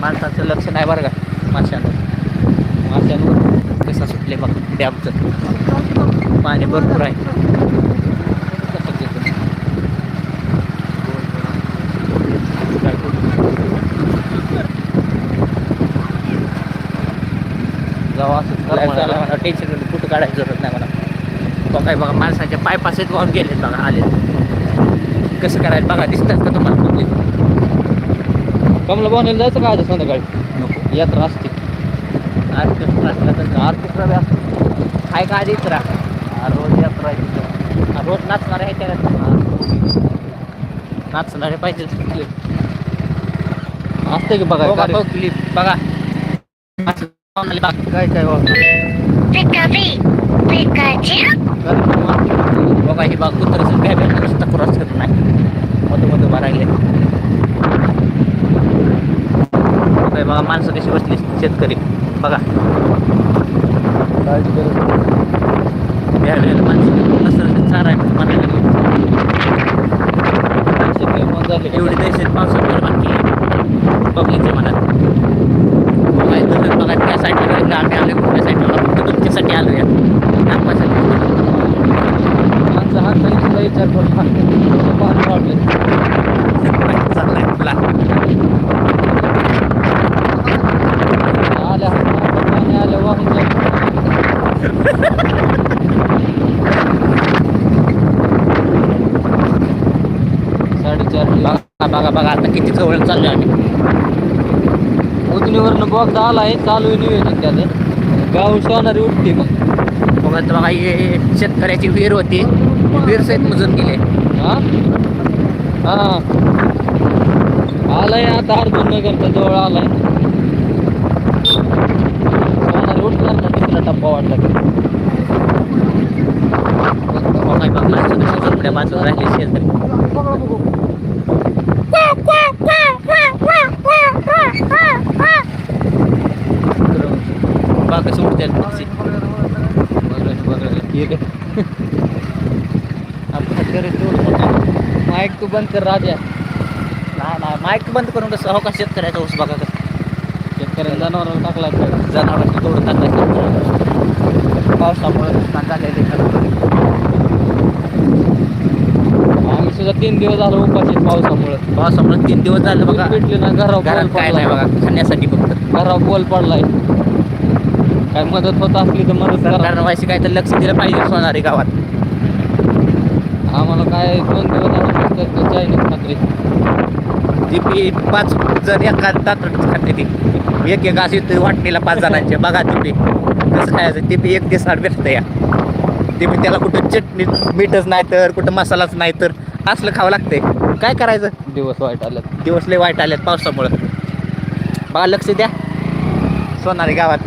माणसाचं लक्ष नाही बरं का? माशांवर. माशांवर कसा सुटले बघ डॅमचं. पाणी भरपूर आहे. टेन्शन कुठं काढायची जरूरत नाही मला. काय बघा माणसाच्या पायपासेच वाहून गेलेत बघा आले कसं करायचं बघा दिसतात का तुम्हाला कमला बनवायला जायचं का आज संध्याकाळी? नको. यात्रा असते. ऑर्केस्ट्रा असला तर ऑर्केस्ट्रा बी असतो. आहे का आधी इतरा रोज यात्रा आहे तिथं. रोज नाचणार आहे त्या नाचणारे पाहिजे असते की बघा बघा क्लिप बघा. काय काय बघा. हे बघा कुत्रं क्रॉस करत नाही. मधू मधू भरायले बघा माणसं कशी बसली शेतकरी. बघा. काय माणसं. चार आहे म्हणायला शेतकरी झाले का? एवढी दहशत पावसात निर्माण केली पब्लिकच्या मनात. बघा त्या साईडला आम्ही आले कुठल्या साईडला फक्त तुमच्यासाठी आलो या दाखवायसाठी माणसं हाताने सुद्धा विचार करत नाही. पाणी वाढले चाललाय आपला आल्या पाणी आल्या वाहून जाईल साडेचार बघा बघा बघा आता किती जवळ चाललो आम्ही बॉक्स आलाय चालू आहे नियोजन त्याचं. गाव शोनारी उठते मग. बघा तर बघा हे शेतकऱ्याची विहीर होती. विहीर सहित मुजून गेले. हा? हा. आलाय आता अर्जुन नगरचा जवळ आलाय. शोनारी उठणार ना तिसरा टप्पा वाटला की. बघा बघा माणसं कशी झोपड्या बाजूला राहिली शेतकरी बघा कशी उठते पक्षी माईक तू बंद कर राजा नाही नाही माईक बंद करून कसं हो का शेतकऱ्याचा ऊस बघा कसं. शेतकऱ्याला जनावराला टाकला खेळ. जनावरांची तोडून टाकायचं पावसामुळे नुकसान झालेले आम्ही सुद्धा तीन दिवस झालो उपाशी पावसामुळं. पावसामुळे तीन दिवस झालं बघा. भेटले ना घरावर घरात काय नाही. बघा. खाण्यासाठी फक्त. घरावर बॉल पडलाय. काय मदत होत असली तर मदत करा. सरकारनं व्हायची काय तर लक्ष दिलं पाहिजे सोनारी गावात. आम्हाला काय दोन दिवस चायनीज खात्री. जी पी पाच जण एका ताटच खाते ती. एक एक अशी ते वाटणीला पाच जणांचे. बघा ते पी कसं खायचं ते पी एक ते साठ भेटतं या. ते पी त्याला कुठं चटणी मीठच नाही तर कुठं मसालाच नाही तर असलं खावं लागतंय. काय करायचं? दिवस वाईट आले दिवस लय वाईट आलेत पावसामुळं. बघा लक्ष द्या. सोनारी गावात.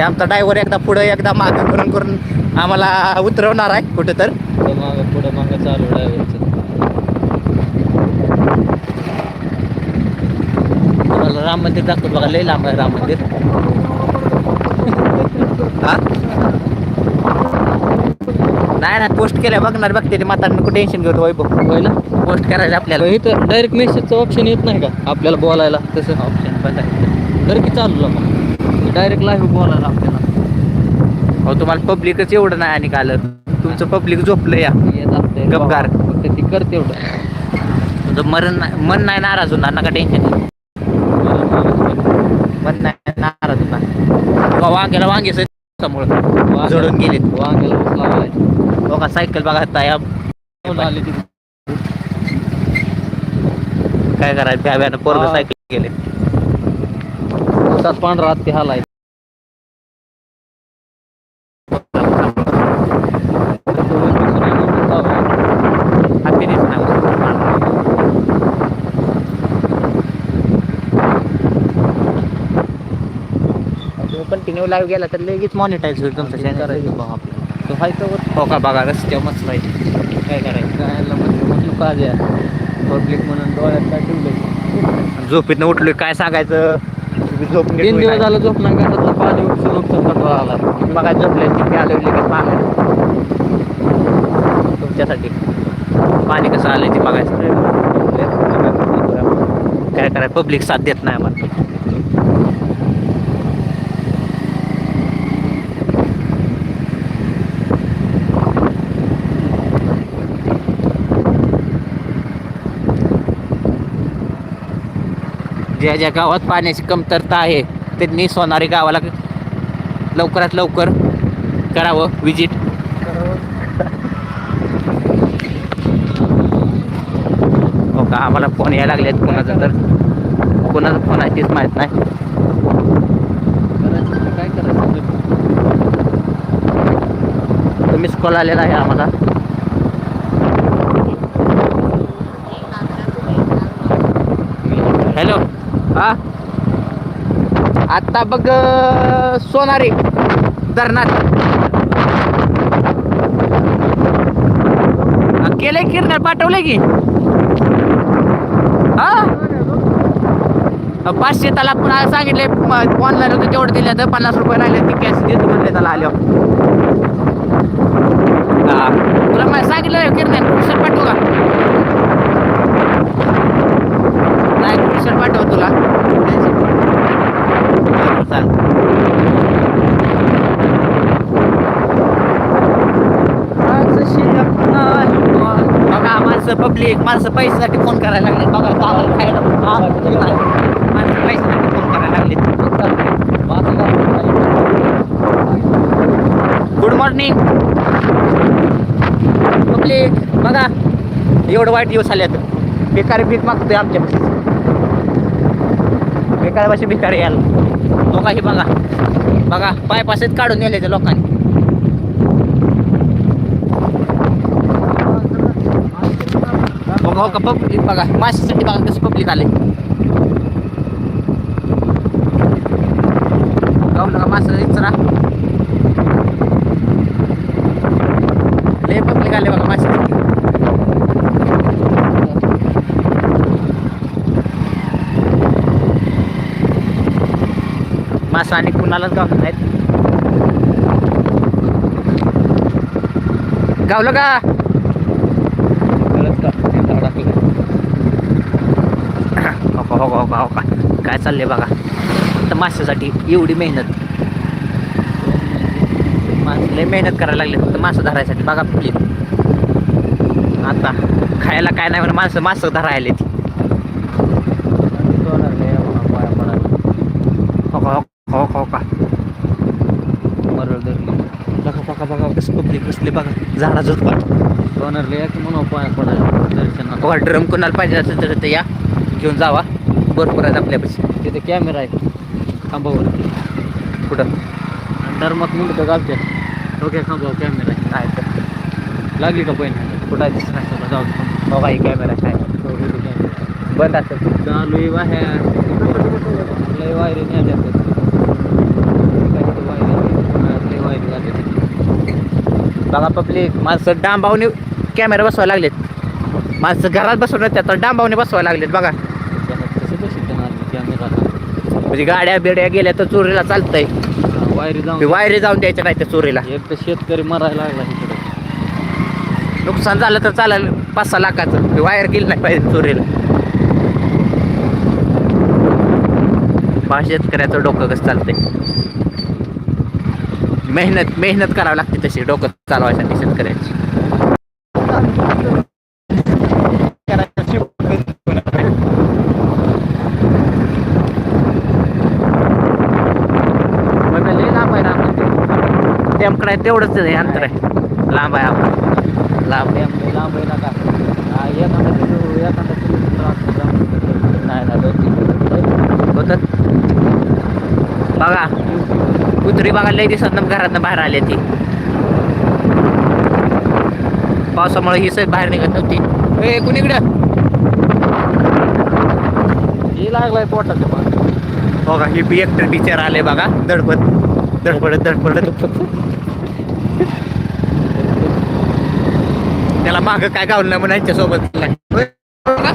ते आमचा ड्रायव्हर एकदा पुढं एकदा मागं करून करून आम्हाला उतरवणार आहे कुठं तर पुढं मागं पुढं मागं चालू ड्रायव्हरचं तुम्हाला राम मंदिर दाखवतो बघा लय लांब आहे राम मंदिर. हा? नाही ना पोस्ट केल्या बघणार बघते ते म्हातारा नको टेन्शन घेतो वैभव. होय ना? पोस्ट करायचं आपल्याला. इथं डायरेक्ट मेसेजचं ऑप्शन येत नाही का? आपल्याला बोलायला तसं. ऑप्शन बंद आहे तर की चालू मग डायरेक्ट लाईव्ह बोलायला आपल्याला. हो तुम्हाला पब्लिकच एवढं नाही आणि काल. तुमचं पब्लिक झोपलं या. गपगार. फक्त ती करते एवढं. तुमचं मरण नाही मन नाही नाराज होणार नका टेन्शन मन नाही नाराज होणार. वांग्याला वांगे समोर. जळून गेलेत. वांग्याला बघा सायकल बघा ताया ती काय करायचं? पोरग हा. सायकल गेले. ऊसात पांढरा हत्ती हालाय हॅपीनेस कंटिन्यू लाईव्ह गेला तर लगेच मॉनिटाईज होईल तुमचं चॅनल करायचं बघ आपल्याला तो हाय तर हो का बघा रस्त्यावर मस्त राहील काय करायचं? गायला म्हटलं म्हटलं का द्या पब्लिक म्हणून डोळ्यात काय ठेवलं झोपेतनं उठलोय काय सांगायचं? झोप नीट तीन दिवस होईना. झालं झोप नाही घरातलं पाणी उपसून उपसून कंटाळा आला बघा झोपले तिथे आलो लगेच पाहणार तुमच्यासाठी. पाणी कसं आलंय ते बघायचं. करायचं? पब्लिक साथ देत नाही आम्हाला. ज्या ज्या गावात पाण्याची कमतरता आहे त्यांनी सोनारी गावाला लवकरात लवकर करावं विजिट. हो का? आम्हाला फोन यायला आहेत कोणाचा तर. कोणाचा फोन आहे तेच माहीत नाही. करायचं काय करायचं मिस कॉल आलेला आहे आम्हाला. हा. आता बघ सोनारी धरणात. केले केलंय किरणार पाठवलंय की. हा? पाचशे त्याला पुन्हा सांगितले ऑनलाईन होतं तेवढं दिले तर पन्नास रुपये राहिले ती कॅश देतो म्हणले त्याला आल्यावर. हा. तुला मला सांगितलं किरण कुशल पाठवू का नाही कुशल पाठव तुला बरं, चालेल बघा माणसं पब्लिक माणसं पैशासाठी फोन करायला लागले बघा गावाला खायला माणसं पैशासाठी फोन करायला लागले गुड मॉर्निंग पब्लिक बघा. एवढं वाईट दिवस आले आता भिकारी भीक मागतोय आमच्या पाशी भिकारी यायला. लोकांनी बघा. बघा पायपासेच काढून नेले ते लोकांनी. बघा का पब्लिक बघा माशासाठी बघा कसं पब्लिक आले गावलं का मासं इचरा लय पब्लिक आले बघा माशासाठी मासा आणि कुणालाच गावलं नाहीत गावलं का भाव का, हो का, आहे काय बघा. तर माशासाठी एवढी मेहनत. माणसं लय मेहनत करायला लागले. फक्त मासं धरायसाठी. बघा प्लीज आता खायला काय नाही म्हणून माणसं मासं धरायला ती हो का हो का, हो का. हो बरोबर धरली बघा बघा बघा कसं पब्लिक बसले बघा. झाडा झोपट सोनरले या की म्हणून पाया पडायला दर्शनाला. ड्रम कोणाला पाहिजे असेल तर ते या. घेऊन जावा. भरपूर आहेत आपल्यापाशी तिथे कॅमेरा आहे. खांबावर कुठं? धर्मात मुंडकं घालतात. ओके खांबावर कॅमेरा आहे. आहे तर. लागली का पहिली कुठं आहे? नाही जाऊ. बघा ही कॅमेरा काय. बंद असेल. चालू आहे बाहेर. लय वायरी न्याल्या लय वायरी घालतात बघा पब्लिक माणसं डांबावने कॅमेरा बसवायला लागलेत. माणसं घरात बसवण्यात त्यात डांबावने बसवायला लागलेत बघा. म्हणजे गाड्या बिड्या गेल्या तर चोरीला चालतंय. वायरी जाऊन वायरे जाऊन द्यायच्या नाही त्या चोरीला? एक तर शेतकरी मरायला लागला नुकसान झालं तर चालेल पाच सहा लाखाचं. वायर गेलं नाही पाहिजे चोरीला. बा शेतकऱ्याचं डोकं कसं चालतंय? मेहनत मेहनत करावी लागते तशी. डोकं चालवायसाठी शेतकऱ्याची. मग टेमकडे तेवढंच आहे अंतर आहे. लांब आहे आपण लांब आहे लांब आहे ना का हा, एखादा किलो एखादा किलोमीटर नाही ना दोन तीन किलोमीटर. होतात बघा. कुत्री बघा लय दिसत ना घरातनं बाहेर आली ती. पावसामुळे ही सगळी बाहेर निघत नव्हती. ए कुणीकडं हे लागलाय पोटात बघा ही बी एकटर टीचर आले बघा. दडपत दडपडत दडपडत त्याला माग काय गावलं नाही म्हणून यांच्या सोबत बघा.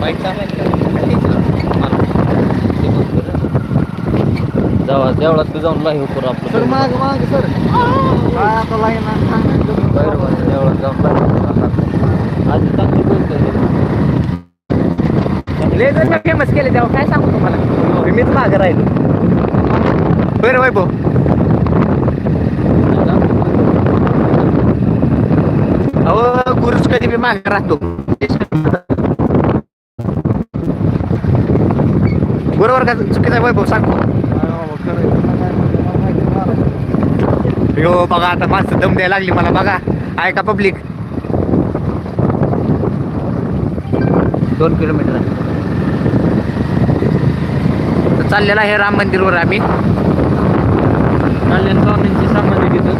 बाईक चालवायची जेव्हा जेवढा तू जाऊन लाईव्ह करू आपलं माग माग सर. काय आता लाईन बरोबर जेवढा जाऊन करू. आधी चांगली बोलतोय लय जण फेमस केले तेव्हा काय सांगू तुम्हाला? मीच मागे राहिलो. बरं वैभव. अहो गुरुच कधी मी मागे राहतो. बरोबर का? चुकीचा वैभव सांगतो. यो बघा आता माणसं दम द्यायला लागली मला बघा आहे का पब्लिक दोन किलोमीटर आहे तर चाललेला आहे राम मंदिरवर आम्ही कल्याण स्वामींची समाधी तिथं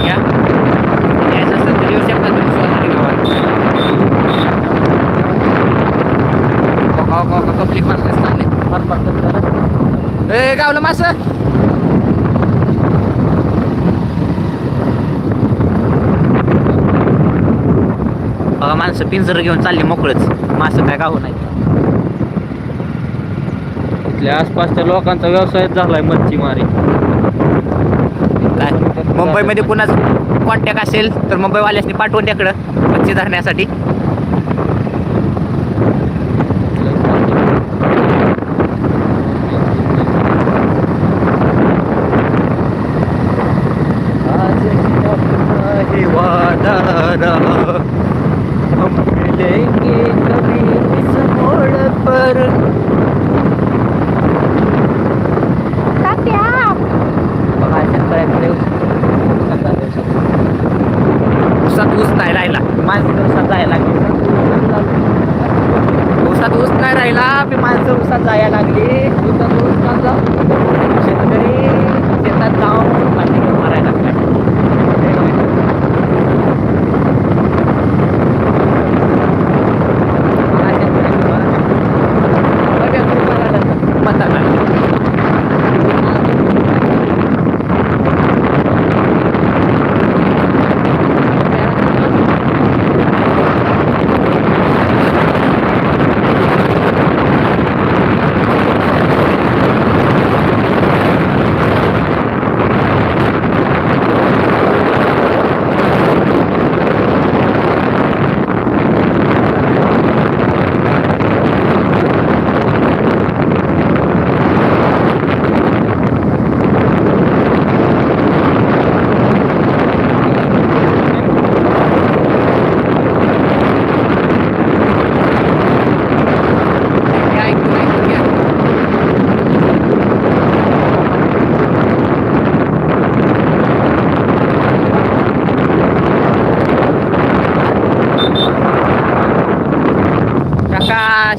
या यायचं असेल तर येऊ शकता तुम्ही सोनारी गावात बघा बघा पब्लिक माणसं चालले फार पडतात ए गावलं मास बघा माणसं पिंजर घेऊन चालली मोकळच. मास काय गाव नाही. इथल्या आसपासच्या लोकांचा व्यवसाय झालाय मच्छीमारी काय? मुंबईमध्ये कुणाचं कॉन्टॅक्ट असेल तर मुंबईवाल्यासनी पाठवून त्याकडं मच्छी धरण्यासाठी.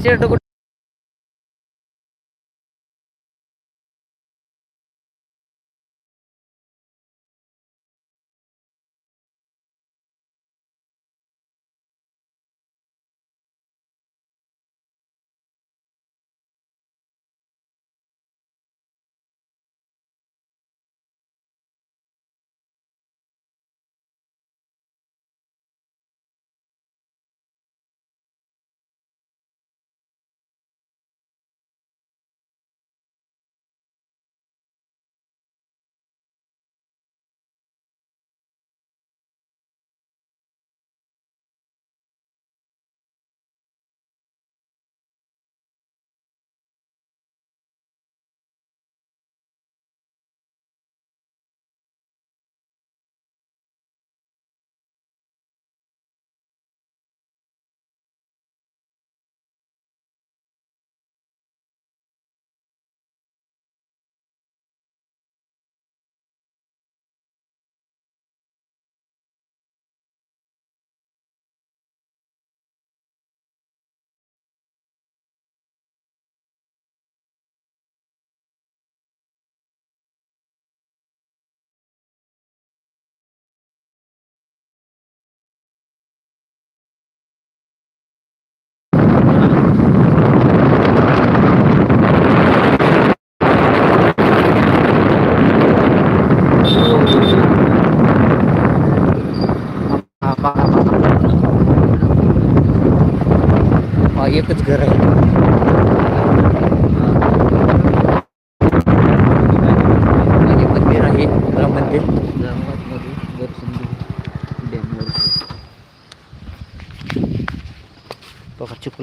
cierto.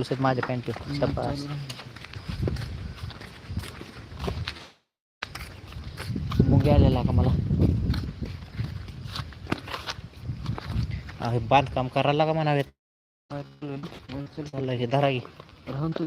साहेब माझ्या पॅन्ट शपास मुंग्या आलेला का मला? बांधकाम करायला का म्हणावेत. हे धरा तू.